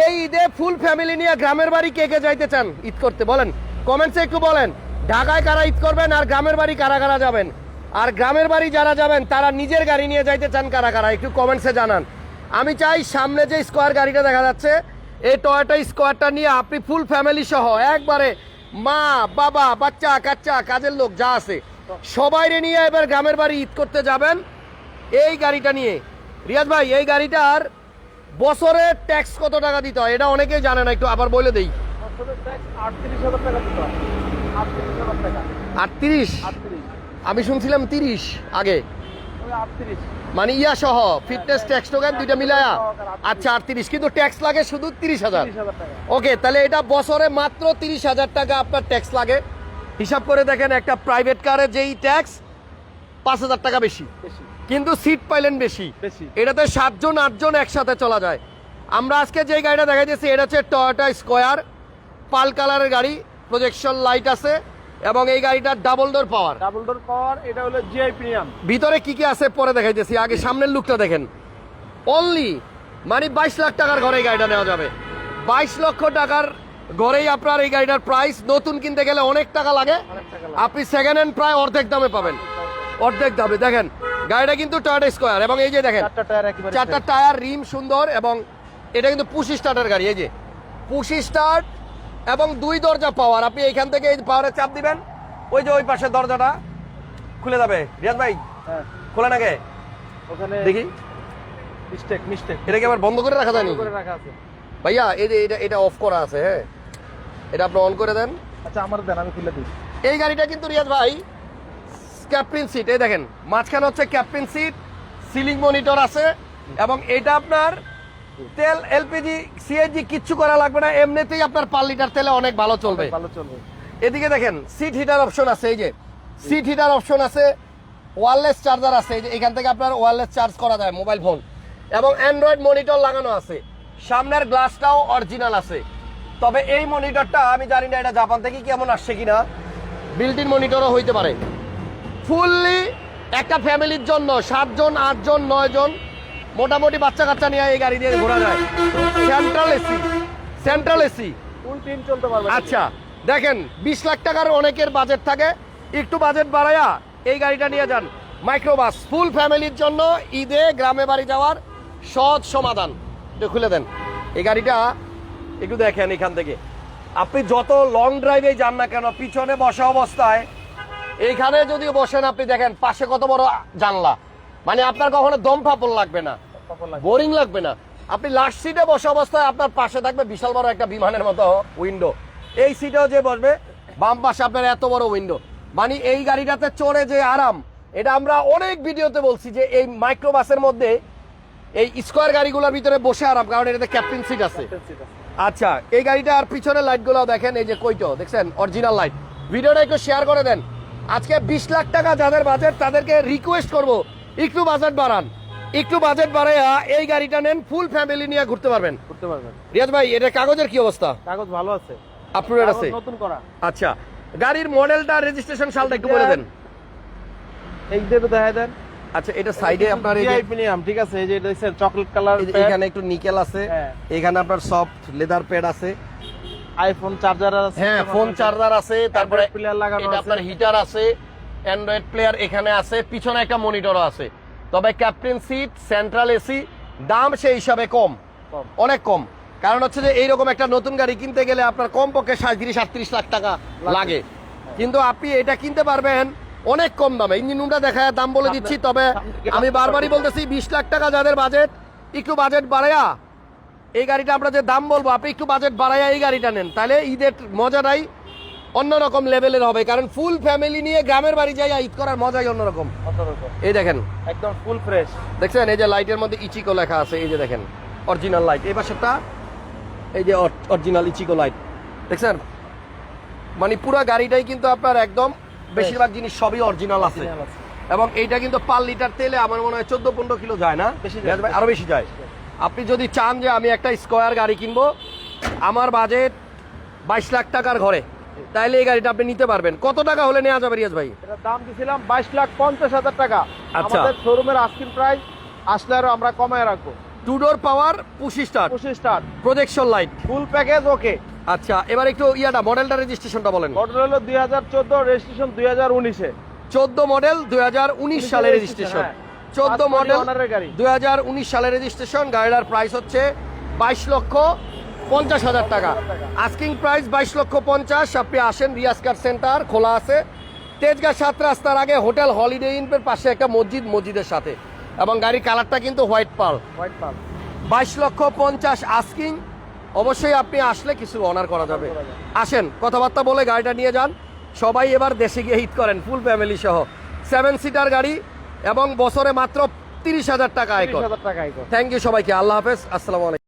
এই ঈদে full family নিয়ে গ্রামের বাড়ি কে কে যাইতে চান? ঈদ করতে বলেন। কমেন্টসে একটু বলেন। ঢাকায় কারা ঈদ করবেন আর গ্রামের বাড়ি কারা কারা যাবেন? আর গ্রামের বাড়ি যারা যাবেন, তারা নিজের গাড়ি নিয়ে যাইতে চান কারা কারা? একটু কমেন্টসে জানান। আমি চাই সামনে যে স্কোয়ার গাড়িটা দেখা যাচ্ছে, এই টয়োটা স্কোয়ারটা নিয়ে আপনি ফুল ফ্যামিলি সহ একবারে মা, বাবা, বাচ্চা, কাচ্চা, কাজের লোক যা আছে, সবাই নিয়ে এবার গ্রামের বাড়ি ঈদ করতে যাবেন। এই গাড়িটা নিয়ে। রিয়াজ ভাই, এই গাড়িটার বছরে ট্যাক্স কত টাকা দিতে হয়? এটা অনেকেই জানে না একটু আবার বলে দেই। আটত্রিশ হয়। আমি শুনছিলাম তিরিশ আগে। মানে ইয়া সহ ফিটনেস ট্যাক্স টোকেন দুইটা মিলায়া। আচ্ছা আটত্রিশ। কিন্তু ট্যাক্স লাগে শুধু তিরিশ হাজার। ওকে তাহলে এটা বছরে মাত্র তিরিশ হাজার টাকা আপনার ট্যাক্স লাগে। হিসাব করে দেখেন একটা প্রাইভেট কারে যেই ট্যাক্স পাঁচ হাজার টাকা বেশি। কিন্তু সিট পাইলেন বেশি। এটাতে সাতজন আটজন একসাথে চলা যায়। আমরা আজকে যে গাড়িটা দেখা যাচ্ছি এটা হচ্ছে টয়োটা স্কোয়ার পাল কালারের গাড়ি প্রজেকশন লাইট আছে এবং এই গাড়িটার double door power double door power এটা হলো জিআই প্রিমিয়াম ভিতরে কি কি আছে পরে দেখাইতেছি আগে সামনের লুকটা দেখেন। অনলি মানে বাইশ লাখ টাকার ঘরে এই গাড়িটা নেওয়া যাবে। বাইশ লক্ষ টাকার ঘরেই আপনার এই গাড়িটার প্রাইস নতুন কিনতে গেলে অনেক টাকা লাগে। আপনি সেকেন্ড হ্যান্ড প্রায় অর্ধেক দামে পাবেন। অর্ধেক দামে দেখেন গাড়িটা কিন্তু টয়োটা স্কোয়ার এবং এই যে দেখেন চারটা টায়ার টায়ার রিম সুন্দর এবং এটা কিন্তু পুশি স্টার্টের গাড়ি এই যে। পুশি স্টার্ট এবং দুই দরজা পাওয়ার। আপনি এইখান থেকে এই পাওয়ারে চাপ দিবেন। ওই যে ওই পাশের দরজাটা খুলে যাবে। রিয়াজ ভাই হ্যাঁ। খোলে নাকি ওখানে দেখি। মিস্টেক মিস্টেক এটা কি আবার বন্ধ করে রাখা যায়নি? করে রাখা আছে। ভাইয়া এই যে এটা এটা অফ করা আছে হ্যাঁ। এটা আপনি অন করে দেন। আচ্ছা আমার দেন আমি খুলে দিই। এই গাড়িটা কিন্তু রিয়াজ ভাই ক্যাপ্টেন সিট এই দেখেন মাঝখানে হচ্ছে ক্যাপ্টেন সিট সিলিং মনিটর আছে এবং এটা আপনার তেল এলপিজি সিএনজি কিচ্ছু করা লাগবে না এমনিতেই আপনার পার লিটার তেলে অনেক ভালো চলবে। ভালো চলবে। এদিকে দেখেন সিট হিটার অপশন আছে এই যে সিট হিটার অপশন আছে ওয়্যারলেস চার্জার আছে এই যে এখান থেকে আপনার ওয়্যারলেস চার্জ করা যায় মোবাইল ফোন এবং অ্যান্ড্রয়েড মনিটর লাগানো আছে। সামনের গ্লাসটাও অরিজিনাল আছে। তবে এই মনিটরটা আমি জানি না এটা জাপান থেকে কেমন আসছে কিনা বিল্ট ইন মনিটরও হইতে পারে। ফুললি একটা ফ্যামিলির জন্য সাতজন আটজন নয়জন মোটামুটি বাচ্চা কাচ্চা নিয়ে এই গাড়ি দিয়ে ঘোরা যায়। সেন্ট্রাল এসি সেন্ট্রাল এসি চলতে পারবে আচ্ছা দেখেন বিশ লাখ টাকার অনেকের বাজেট থাকে। একটু বাজেট বাড়ায়া এই গাড়িটা নিয়ে যান। মাইক্রোবাস ফুল ফ্যামিলির জন্য ঈদে গ্রামে বাড়ি যাওয়ার সহজ সমাধান। একটু খুলে দেন। এই গাড়িটা একটু দেখেন এখান থেকে। আপনি যত লং ড্রাইভে যান না কেন পিছনে বসা অবস্থায় এইখানে যদি বসেন আপনি দেখেন পাশে কত বড় জানলা। মানে আপনার কখনো দম ফাপড় লাগবে না। বোরিং লাগবে না। আপনি লাস্ট সিটে বসে অবস্থায় আপনার পাশে থাকবে বিশাল বড় একটা বিমানের মতো উইন্ডো এই সিটেও যে বসবে বাম পাশে আপনার এত বড় উইন্ডো মানে এই গাড়িটাতে চড়ে যে আরাম এটা আমরা অনেক ভিডিওতে বলছি যে এই মাইক্রোবাসের মধ্যে এই স্কোয়ার গাড়িগুলোর ভিতরে বসে আরাম কারণ এটাতে ক্যাপ্টেন সিট আছে। আচ্ছা এই গাড়িটা আর পিছনের লাইটগুলো দেখেন এই যে কইটো দেখছেন? অরিজিনাল লাইট ভিডিওটা একটু শেয়ার করে দেন। আজকে বিশ লাখ টাকা যাদের বাজেট তাদেরকে রিকোয়েস্ট করব। একটু বাজেট বাড়ান। একটু বাজেট বাড়াইয়া এই গাড়িটা নেন ফুল ফ্যামিলি নিয়ে ঘুরতে পারবেন। করতে পারবেন। রিয়াজ ভাই এটা কাগজের কি অবস্থা? কাগজ ভালো আছে। আপডেট আছে? নতুন করা। আচ্ছা গাড়ির মডেলটা রেজিস্ট্রেশন সালটা একটু বলে দেন। এই দেবে দেখা দেন। আচ্ছা এটা সাইডে আপনার এই প্রিমিয়াম ঠিক আছে? এই যে দেখছেন চকলেট কালার এখানে একটু নিকেল আছে। হ্যাঁ। এখানে আপনার সফট লেদার প্যাড আছে। আইফোন চার্জার আছে হ্যাঁ ফোন চার্জার আছে তারপরে player লাগানো এটা আছে। আপনার হিটার আছে অ্যান্ড্রয়েড প্লেয়ার এখানে আছে পিছনে একটা মনিটরও আছে। তবে ক্যাপ্টেন সিট সেন্ট্রাল এসি দাম সেই হিসাবে কম। কম। অনেক কম। কারণ হচ্ছে যে এইরকম একটা নতুন গাড়ি কিনতে গেলে আপনার কম পক্ষে সাঁত্রিশ আটত্রিশ লাখ টাকা লাগে। কিন্তু আপনি এটা কিনতে পারবেন অনেক কম দামে। ইঞ্জিন রুমটা দেখা দাম বলে দিচ্ছি তবে আমি বারবারই বলতেছি বিশ লাখ টাকা যাদের বাজেট একটু বাজেট বাড়ায়া এই গাড়িটা আমরা যে দাম বলব আপনি একটু বাজেট বাড়াইয়া এই গাড়িটা নেন। তাহলে ঈদের মজাটাই অন্যরকম লেভেলের হবে। কারণ ফুল ফ্যামিলি নিয়ে গ্রামের বাড়ি যাই ঈদ করার মজাই অন্যরকম। এই দেখেন। একদম ফুল ফ্রেশ দেখছেন? এই যে লাইটের মধ্যে ইচিকো লেখা আছে এই যে দেখেন। অরিজিনাল লাইট এই পাশেরটা এই যে অরিজিনাল ইচিকো লাইট দেখছেন? মানে পুরো গাড়িটাই কিন্তু আপনার একদম বেশিরভাগ জিনিস সবই অরিজিনাল আছে। এবং এইটা কিন্তু পার লিটার তেলে আমার মনে হয় চোদ্দ পনেরো কিলো যায় না? বেশি যায়। আরও বেশি যায়। আপনি যদি চান যে আমি একটা স্কোয়ার গাড়ি কিনবো আমার বাজেট বাইশ লাখ টাকার ঘরে তাইলে এই গাড়িটা আপনি নিতে পারবেন। কত টাকা হলে নেওয়া যাবে রিয়াজ ভাই? দাম দিছিলাম বাইশ লাখ পঞ্চাশ হাজার টাকা। আচ্ছা। শোরুমের আস্কিং প্রাইস আসলে আরও আমরা কমায় রাখব। Two door power push start পঁচিশ star projection light full package okay আচ্ছা এবার একটু ইয়াটা মডেলটা রেজিস্ট্রেশনটা বলেন। মডেল হলো দুই হাজার চোদ্দ রেজিস্ট্রেশন দুই হাজার উনিশে। চোদ্দ মডেল দুই হাজার উনিশ সালের রেজিস্ট্রেশন। চোদ্দ মডেল। দুই হাজার উনিশ সালের রেজিস্ট্রেশন গাড়িটার প্রাইস হচ্ছে বাইশ লক্ষ পঞ্চাশ হাজার টাকা। আস্কিং প্রাইস বাইশ লক্ষ পঞ্চাশ। আপনি আসেন রিয়াজ কার সেন্টার খোলা আছে। তেজগাঁ সাত রাস্তার আগে হোটেল হলিডে ইনের পাশে একটা মসজিদ মসজিদের সাথে। এবং গাড়ির কালারটা কিন্তু হোয়াইট পাল। হোয়াইট পাল। বাইশ লক্ষ পঞ্চাশ আস্কিং অবশ্যই আপনি আসলে কিছু অনার করা যাবে। আসেন কথাবার্তা বলে গাড়িটা নিয়ে যান। সবাই এবার দেশে গিয়ে হিট করেন ফুল ফ্যামিলি সহ। সেভেন সিটার গাড়ি এবং বছরে মাত্র তিরিশ হাজার টাকা আয় টাকা থ্যাংক ইউ সবাইকে আল্লাহ হাফেজ আসসালামু আলাইকুম।